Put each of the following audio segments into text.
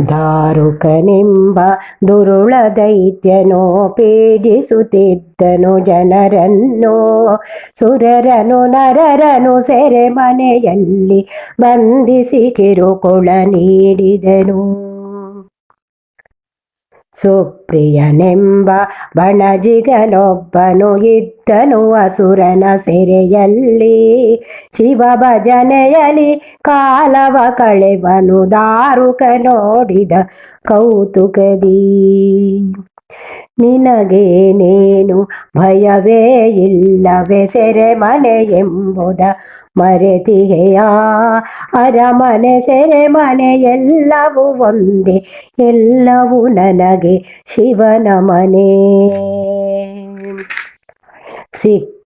ದಾರುಕನೆಂಬ ದುರುಳ ದೈತ್ಯನೋ ಪೀಡಿಸುತ್ತಿದ್ದನು ಜನರನ್ನು. ಸುರರನು ನರರನು ಸೆರೆಮನೆಯಲ್ಲಿ ಬಂಧಿಸಿ ಕಿರುಕುಳ ನೀಡಿದನು. ಸುಪ್ರಿಯನೆಂಬ ಬಣಜಿಗನೊಬ್ಬನು ಇದ್ದನು ಅಸುರನ ಸೆರೆಯಲ್ಲಿ. ಶಿವ ಭಜನೆಯಲ್ಲಿ ಕಾಲವ ಕಳೆವನು ದಾರುಕ ನೋಡಿದ ಕೌತುಕದಿ. ನಿನಗೇನೇನು ಭಯವೇ ಇಲ್ಲವೇ ಸೆರೆಮನೆ ಎಂಬುದ ಮರೆತಿಗೆಯ? ಅರಮನೆ ಸೆರೆ ಮನೆ ಎಲ್ಲವೂ ಒಂದೇ, ಎಲ್ಲವೂ ನನಗೆ ಶಿವನ ಮನೆ.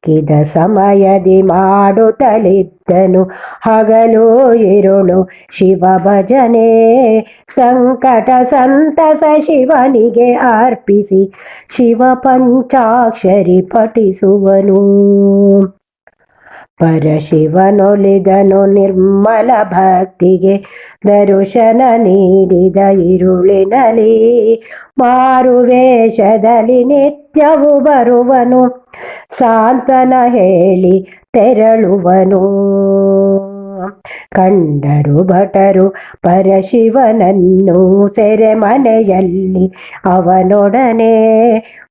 ಸಿಕ್ಕಿದ ಸಮಯದಿ ಮಾಡುತ್ತಲಿದ್ದನು. ಹಗಲು ಇರುಳು ಶಿವ ಭಜನೆ ಸಂಕಟ ಸಂತಸ ಶಿವನಿಗೆ ಅರ್ಪಿಸಿ ಶಿವ ಪಂಚಾಕ್ಷರಿ ಪಠಿಸುವನು. ಪರಶಿವನೊಲಿದನು ನಿರ್ಮಲ ಭಕ್ತಿಗೆ ದರುಶನ ನೀಡಿದ ಇರುಳಿನಲಿ ಮಾರುವೇಷದಲ್ಲಿ ನಿತ್ಯವು ಬರುವನು ಸಾಂತನ ಹೇಳಿ ತೆರಳುವನು. ಕಂಡರು ಭಟರು ಪರಶಿವನನ್ನು ಸೆರೆಮನೆಯಲ್ಲಿ ಅವನೊಡನೆ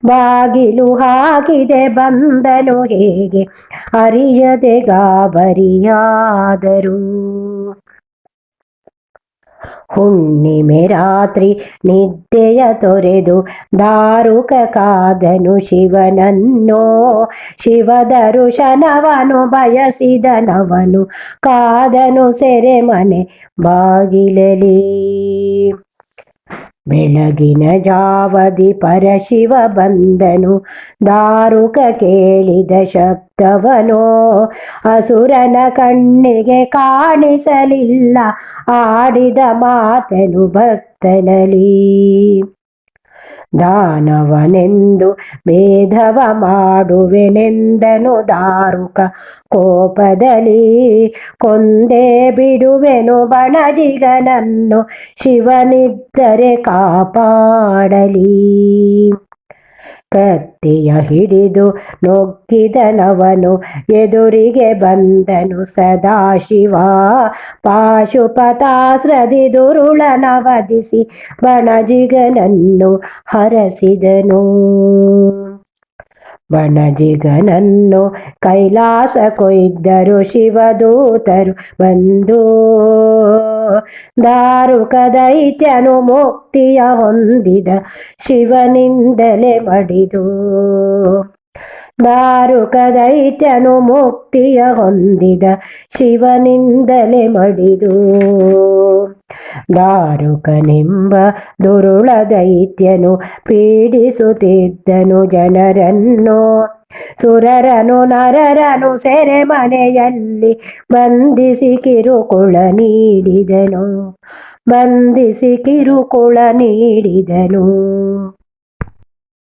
ಬಾಗಿಲು ಹಾಕಿದೆ. ಬಂದನು ಹೇಗೆ? ಅರಿಯದೆ ಗಾಬರಿಯಾದರು. ಹುಣ್ಣಿಮೆ ರಾತ್ರಿ ನಿದ್ದೆಯ ತೊರೆದು ದಾರುಕ ಕಾದನು ಶಿವನನ್ನೋ. ಶಿವ ದರುಶನವನು ಬಯಸಿದನವನು ಕಾದನು ಸೆರೆಮನೆ ಬಾಗಿಲಲಿ ಬೆಳಗಿನ ಜಾವದಿ ಪರಶಿವ ಬಂದನು ದಾರುಕ ಕೇಳಿದ ಶಬ್ದವನೋ ಅಸುರನ ಕಣ್ಣಿಗೆ ಕಾಣಿಸಲಿಲ್ಲ ಆಡಿದ ಮಾತನು ಭಕ್ತನಲಿ ದಾನವನೆಂದು ಭೇದವ ಮಾಡುವೆನೆಂದನು ದಾರುಕ ಕೋಪದಲ್ಲಿ ಕೊಂದೇ ಬಿಡುವೆನು ಬಣಜಿಗನನ್ನು ಶಿವನಿದ್ದರೆ ಕಾಪಾಡಲಿ. ಕತ್ತಿಯ ಹಿಡಿದು ನೊಕ್ಕಿದನವನು ಎದುರಿಗೆ ಬಂದನು ಸದಾಶಿವ ಪಾಶುಪತಾಶ್ರದಿ ದುರುಳನ ವಧಿಸಿ ಬಣಜಿಗನನ್ನು ಹರಸಿದನು. ಬಣಜಿಗನನ್ನು ಕೈಲಾಸ ಕೊಯ್ದರು ಶಿವದೂತರು ಬಂದು ದಾರುಕ ದೈತ್ಯನು ಮುಕ್ತಿಯ ಹೊಂದಿದ ಶಿವನಿಂದಲೇ ಮಡಿದು ದಾರುಕ ದೈತ್ಯನು ಮುಕ್ತಿಯ ಹೊಂದಿದ ಶಿವನಿಂದಲೇ ಮಡಿದು ದಾರುಕನೆಂಬ ದುರುಳ ದೈತ್ಯನು ಪೀಡಿಸುತ್ತಿದ್ದನು ಜನರನ್ನು ಸುರರನು ನರರನು ಸೆರೆಮನೆಯಲ್ಲಿ ಬಂಧಿಸಿ ಕಿರುಕುಳ ನೀಡಿದನು ಬಂಧಿಸಿ ಕಿರುಕುಳ ನೀಡಿದನು.